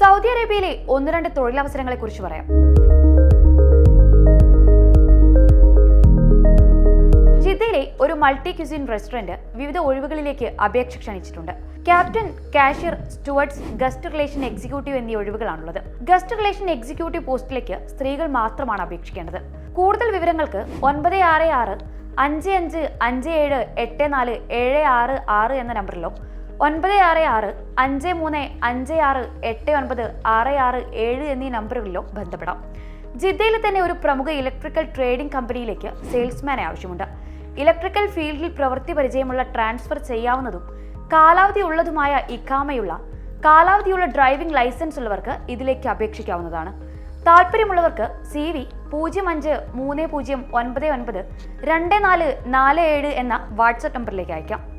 Saudi അറേബ്യയിലെ ഒന്ന് രണ്ട് തൊഴിലവസരങ്ങളെ കുറിച്ച് പറയാം. ജിദ്ദയിലെ ഒരു മൾട്ടി ക്യുസിൻ റെസ്റ്റോറന്റ് വിവിധ ഒഴിവുകളിലേക്ക് അപേക്ഷ ക്ഷണിച്ചിട്ടുണ്ട്. Captain cashier stewards guest relation executive എന്നീ ഒഴിവുകളാണുള്ളത്. ഗസ്റ്റ് റിലേഷൻ എക്സിക്യൂട്ടീവ് പോസ്റ്റിലേക്ക് സ്ത്രീകൾ മാത്രമാണ് അപേക്ഷിക്കേണ്ടത്. കൂടുതൽ വിവരങ്ങൾക്ക് ഒൻപത് ആറ് ആറ് അഞ്ച് അഞ്ച് അഞ്ച് ഏഴ് എട്ട് നാല് ഏഴ് ആറ് ആറ് എന്ന നമ്പറിലോ ഒൻപത് ആറ് ആറ് അഞ്ച് മൂന്ന് അഞ്ച് ആറ് എട്ട് ഒൻപത് ആറ് ആറ് ഏഴ് എന്നീ നമ്പറുകളിലോ ബന്ധപ്പെടാം. ജിദ്ദയിൽ തന്നെ ഒരു പ്രമുഖ ഇലക്ട്രിക്കൽ ട്രേഡിംഗ് കമ്പനിയിലേക്ക് സെയിൽസ്മാനെ ആവശ്യമുണ്ട്. ഇലക്ട്രിക്കൽ ഫീൽഡിൽ പ്രവൃത്തി പരിചയമുള്ള ട്രാൻസ്ഫർ ചെയ്യാവുന്നതും കാലാവധി ഉള്ളതുമായ ഇഖാമയുള്ള കാലാവധിയുള്ള ഡ്രൈവിംഗ് ലൈസൻസ് ഉള്ളവർക്ക് ഇതിലേക്ക് അപേക്ഷിക്കാവുന്നതാണ്. താല്പര്യമുള്ളവർക്ക് സി വി പൂജ്യം അഞ്ച് മൂന്ന് പൂജ്യം ഒൻപത് ഒൻപത് രണ്ട് നാല് നാല് ഏഴ് എന്ന വാട്സപ്പ് നമ്പറിലേക്ക് അയക്കാം.